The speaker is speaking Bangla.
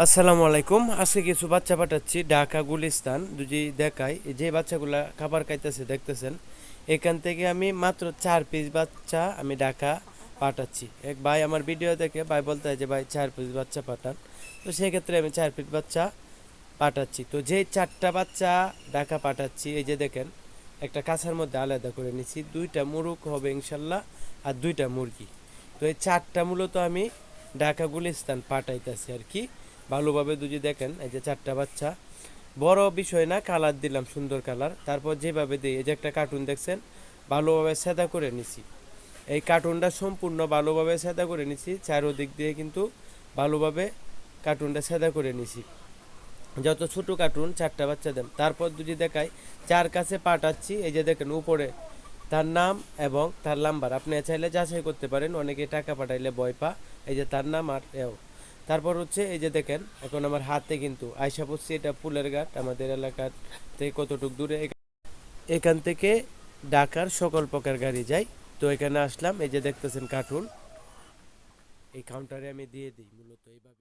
আসসালামু আলাইকুম। আজকে কিছু বাচ্চা পাঠাচ্ছি ঢাকা, গুলিস্তান। যদি দেখাই। যে বাচ্চাগুলা খাবার খাইতেছে, দেখতেছেন? এখান থেকে আমি মাত্র চার পিস বাচ্চা আমি ঢাকা পাঠাচ্ছি। এক ভাই আমার ভিডিও দেখে, ভাই বলতে হয় যে, ভাই, চার পিস বাচ্চা পাঠান। তো সেক্ষেত্রে আমি চার পিস বাচ্চা পাঠাচ্ছি। তো যে চারটা বাচ্চা ঢাকা পাঠাচ্ছি, এই যে দেখেন, একটা কাছার মধ্যে আলাদা করে নিচ্ছি দুইটা মুরুগ হবে ইনশাল্লাহ, আর দুইটা মুরগি। তো এই চারটা মূলত আমি ঢাকা, গুলিস্তান পাঠাইতেছি আর কি। ভালোভাবে দুজি দেখেন, এই যে চারটা বাচ্চা, বড় বিষয় না কালার দিলাম, সুন্দর কালার তারপর যেভাবে দিই, এই যে একটা কার্টুন দেখছেন, ভালোভাবে সেদা করে নিছি। এই কার্টুনটা সম্পূর্ণ ভালোভাবে সেদা করে নিছি, চারোদিক দিয়ে কিন্তু ভালোভাবে কার্টুনটা সেদা করে নিছি। যত ছোট কার্টুন চারটা বাচ্চা দেন। তারপর যদি দেখাই যার কাছে পাঠাচ্ছি, এই যে দেখেন উপরে তার নাম এবং তার নাম্বার আপনি চাইলে যাচাই করতে পারেন, অনেকে টাকা পাঠাইলে ভয় পা এই যে তার নাম আর এও। তারপর হচ্ছে এই যে দেখেন, এখন আমার হাতে কিন্তু আয়সা পড়ছি, এটা পুলের ঘাট আমাদের এলাকার থেকে কতটুক দূরে এখান থেকে ঢাকার সকল প্রকার গাড়ি যায়। তো এখানে আসলাম, এই যে দেখতেছেন কার্টুন। এই কাউন্টারে আমি দিয়ে দিই, মূলত এইভাবে